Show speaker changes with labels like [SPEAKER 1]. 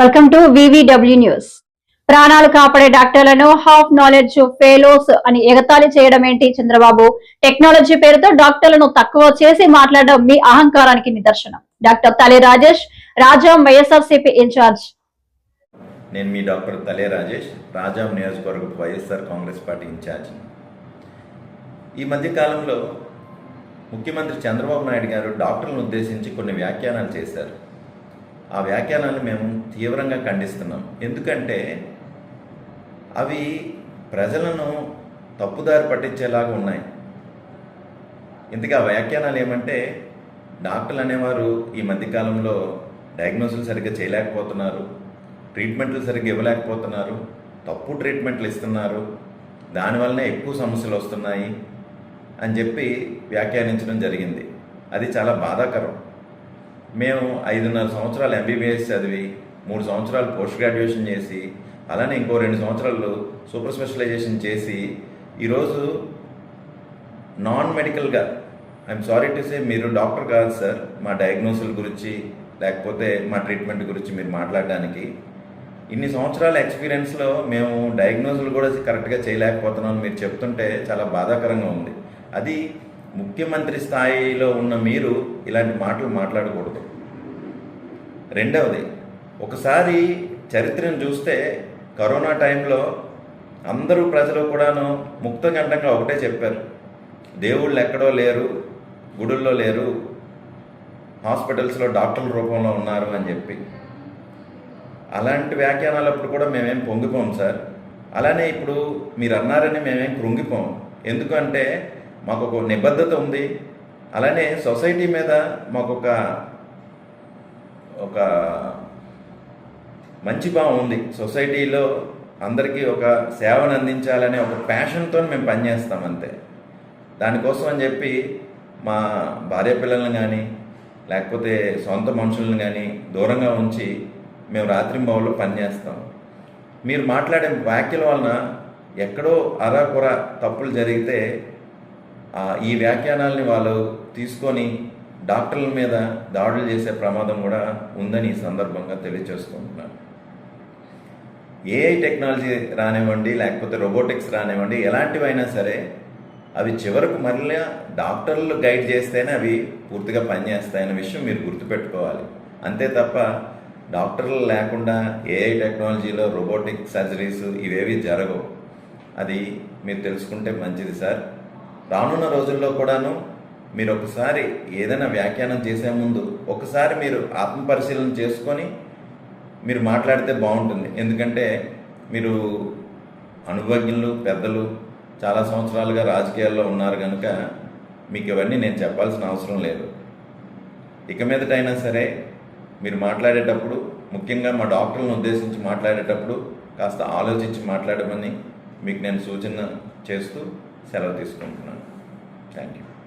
[SPEAKER 1] Welcome to VVW news ప్రాణాలు కాపాడే డాక్టర్లను హాఫ్ నాలెడ్జ్ ఫెలోస్ అని ఎగతాళి చేయడం ఏంటి చంద్రబాబు? టెక్నాలజీ పేరుతో డాక్టర్లను తక్కువ చేసి మాట్లాడడం మీ అహంకారానికి నిదర్శనం. డాక్టర్ తలే రాజేష్ రాజాం వైఎస్ఆర్సీపీ ఇన్ఛార్జ్.
[SPEAKER 2] నేను మీ డాక్టర్ తలే రాజేష్ రాజాం నియోజకవర్గ వైఎస్ఆర్ కాంగ్రెస్ పార్టీ ఇన్ఛార్జ్. ఈ మధ్య కాలంలో ముఖ్యమంత్రి చంద్రబాబు నాయుడు గారు డాక్టర్లను ఉద్దేశించి కొన్ని వ్యాఖ్యానాలు చేశారు. ఆ వ్యాఖ్యానాలు మేము తీవ్రంగా ఖండిస్తున్నాం. ఎందుకంటే అవి ప్రజలను తప్పుదారి పట్టించేలాగా ఉన్నాయి. ఇంతకీ ఆ వ్యాఖ్యానాలు ఏమంటే డాక్టర్లు అనేవారు ఈ మధ్యకాలంలో డయాగ్నోసులు సరిగ్గా చేయలేకపోతున్నారు ట్రీట్మెంట్లు సరిగ్గా ఇవ్వలేకపోతున్నారు తప్పు ట్రీట్మెంట్లు ఇస్తున్నారు దానివల్లనే ఎక్కువ సమస్యలు వస్తున్నాయి అని చెప్పి వ్యాఖ్యానించడం జరిగింది. అది చాలా బాధాకరం. మేము ఐదున్నర సంవత్సరాలు ఎంబీబీఎస్ చదివి మూడు సంవత్సరాలు పోస్ట్ గ్రాడ్యుయేషన్ చేసి అలానే ఇంకో రెండు సంవత్సరాలు సూపర్ స్పెషలైజేషన్ చేసి ఈరోజు నాన్ మెడికల్గా ఐఎమ్ సారీ టు సే మీరు డాక్టర్ కాదు సార్ మా డయాగ్నోసిల్ గురించి లేకపోతే మా ట్రీట్మెంట్ గురించి మీరు మాట్లాడడానికి. ఇన్ని సంవత్సరాల ఎక్స్పీరియన్స్లో మేము డయాగ్నోసులు కూడా కరెక్ట్గా చేయలేకపోతున్నాం మీరు చెప్తుంటే చాలా బాధాకరంగా ఉంది. అది ముఖ్యమంత్రి స్థాయిలో ఉన్న మీరు ఇలాంటి మాటలు మాట్లాడకూడదు. రెండవది ఒకసారి చరిత్రను చూస్తే కరోనా టైంలో అందరూ ప్రజలు కూడాను ముక్తకంఠంగా ఒకటే చెప్పారు. దేవుళ్ళు ఎక్కడో లేరు గుడుల్లో లేరు హాస్పిటల్స్లో డాక్టర్ల రూపంలో ఉన్నారు అని చెప్పి. అలాంటి వ్యాఖ్యానాలప్పుడు కూడా మేమేం పొంగిపోం సార్. అలానే ఇప్పుడు మీరు అన్నారని మేమేం కృంగిపోం. ఎందుకంటే మాకు ఒక నిబద్ధత ఉంది. అలానే సొసైటీ మీద మాకు ఒక ఒక మంచి భావం ఉంది. సొసైటీలో అందరికీ ఒక సేవను అందించాలనే ఒక ప్యాషన్తో మేము పనిచేస్తాం అంతే. దానికోసం అని చెప్పి మా భార్య పిల్లల్ని కానీ లేకపోతే సొంత మనుషులను కానీ దూరంగా ఉంచి మేము రాత్రింబావులో పనిచేస్తాం. మీరు మాట్లాడే వ్యాఖ్యల వలన ఎక్కడో అరాకొర తప్పులు జరిగితే ఈ వ్యాఖ్యానాల్ని వాళ్ళు తీసుకొని డాక్టర్ల మీద దాడులు చేసే ప్రమాదం కూడా ఉందని ఈ సందర్భంగా తెలియజేసుకుంటున్నాను ఏఐ టెక్నాలజీ రానివ్వండి లేకపోతే రోబోటిక్స్ రానివ్వండి ఎలాంటివైనా సరే అవి చివరకు మళ్ళీ డాక్టర్లు గైడ్ చేస్తేనే అవి పూర్తిగా పనిచేస్తాయనే విషయం మీరు గుర్తుపెట్టుకోవాలి. అంతే తప్ప డాక్టర్లు లేకుండా ఏఐ టెక్నాలజీలో రోబోటిక్ సర్జరీస్ ఇవేవి జరగవు. అది మీరు తెలుసుకుంటే మంచిది సార్. రానున్న రోజుల్లో కూడాను మీరు ఒకసారి ఏదైనా వ్యాఖ్యానం చేసే ముందు ఒకసారి మీరు ఆత్మపరిశీలన చేసుకొని మీరు మాట్లాడితే బాగుంటుంది. ఎందుకంటే మీరు అనుభవజ్ఞులు పెద్దలు చాలా సంవత్సరాలుగా రాజకీయాల్లో ఉన్నారు కనుక మీకు ఇవన్నీ నేను చెప్పాల్సిన అవసరం లేదు. ఇక మీదటైనా సరే మీరు మాట్లాడేటప్పుడు ముఖ్యంగా మా డాక్టర్లను ఉద్దేశించి మాట్లాడేటప్పుడు కాస్త ఆలోచించి మాట్లాడమని మీకు నేను సూచన చేస్తూ సెలవు తీసుకుంటున్నాను. Thank you.